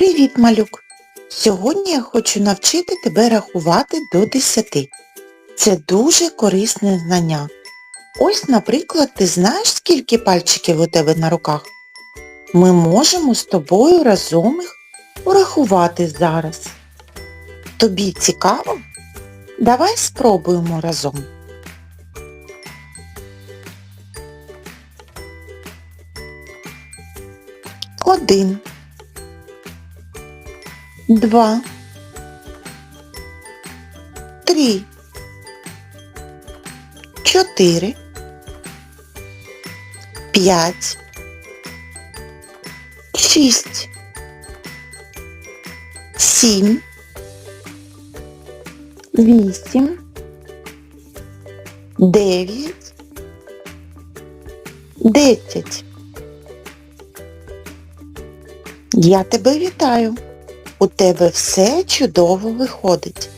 Привіт, малюк! Сьогодні я хочу навчити тебе рахувати до 10. Це дуже корисне знання. Ось, наприклад, ти знаєш, скільки пальчиків у тебе на руках? Ми можемо з тобою разом їх порахувати зараз. Тобі цікаво? Давай спробуємо разом. Один. Два. Три. Чотири. П'ять. Шість. Сім. Вісім. Дев'ять. Десять. Я тебе вітаю. У тебе все чудово виходить.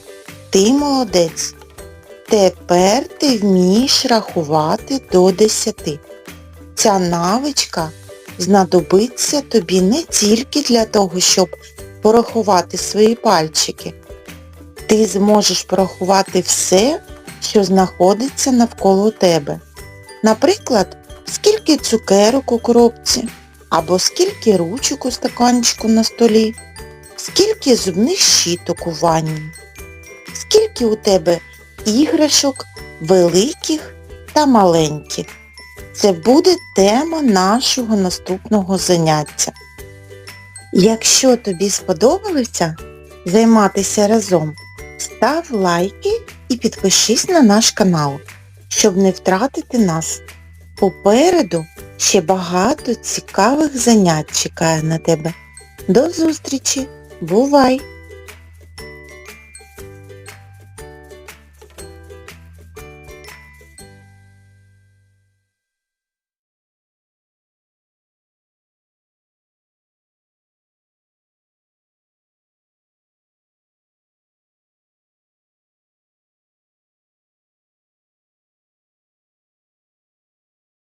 Ти молодець. Тепер ти вмієш рахувати до 10. Ця навичка знадобиться тобі не тільки для того, щоб порахувати свої пальчики. Ти зможеш порахувати все, що знаходиться навколо тебе. Наприклад, скільки цукерок у коробці, або скільки ручок у стаканчику на столі, скільки зубних щіток у ванні, скільки у тебе іграшок великих та маленьких. Це буде тема нашого наступного заняття. Якщо тобі сподобалося займатися разом, став лайки і підпишись на наш канал, щоб не втратити нас. Попереду ще багато цікавих занять чекає на тебе. До зустрічі! Бувай!